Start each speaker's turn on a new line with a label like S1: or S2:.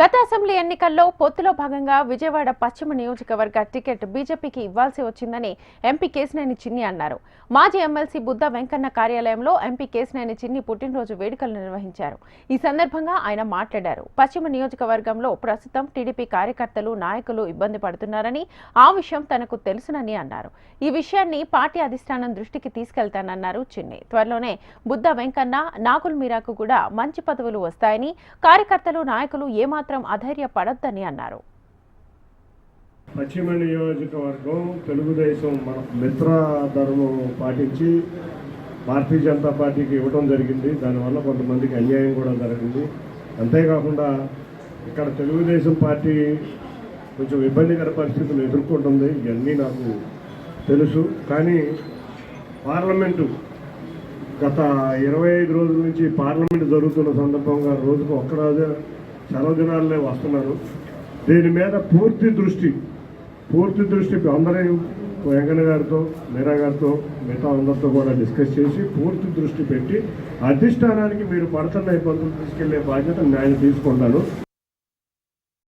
S1: గత అసెంబ్లీ ఎన్నికల్లో పొత్తులో భాగంగా విజయవాడ పశ్చిమ నియోజకవర్గ టికెట్ బీజేపీకి ఇవ్వాల్సి వచ్చిందని ఎంపీ కేసినేని చిన్ని అన్నారు. మాజీ ఎమ్మెల్సీ బుద్ధ వెంకన్న కార్యాలయంలో ఎంపీ కేసినేని చిన్ని పుట్టినరోజు వేడుకలు నిర్వహించారు. ఈ సందర్భంగా ఆయన మాట్లాడారు. పశ్చిమ నియోజకవర్గంలో ప్రస్తుతం టీడీపీ కార్యకర్తలు నాయకులు ఇబ్బంది పడుతున్నారని ఆ విషయం తనకు తెలుసునని అన్నారు. ఈ విషయాన్ని పార్టీ అధిష్టానం దృష్టికి తీసుకెళ్తానన్నారు చిన్ని. త్వరలోనే బుద్ధ వెంకన్న నాగుల్ మీరాకు కూడా మంచి పదవులు వస్తాయని కార్యకర్తలు నాయకులు ఏమాత్రం అధైర్యపడొద్దని అన్నారు.
S2: పశ్చిమ నియోజకవర్గం తెలుగుదేశం మన మిత్ర ధర్మం పాటించి భారతీయ జనతా పార్టీకి ఇవ్వడం జరిగింది. దానివల్ల కొంతమందికి అన్యాయం కూడా జరిగింది. అంతేకాకుండా ఇక్కడ తెలుగుదేశం పార్టీ కొంచెం ఇబ్బందికర పరిస్థితులు ఎదుర్కొంటుంది. ఇవన్నీ నాకు తెలుసు. కానీ పార్లమెంటు గత ఇరవై ఐదు రోజుల నుంచి పార్లమెంట్ జరుగుతున్న సందర్భంగా రోజుకు ఒక్కరోజు సెలవు వస్తున్నారు. దీని మీద పూర్తి దృష్టి పూర్తి దృష్టి అందరూ వెంకన్న గారితో మీరా గారితో మిగతా అందరితో కూడా డిస్కస్ చేసి పూర్తి దృష్టి పెట్టి అధిష్టానానికి మీరు పడుతున్న ఇబ్బందులు తీసుకెళ్ళే బాధ్యత నేను తీసుకుంటాను.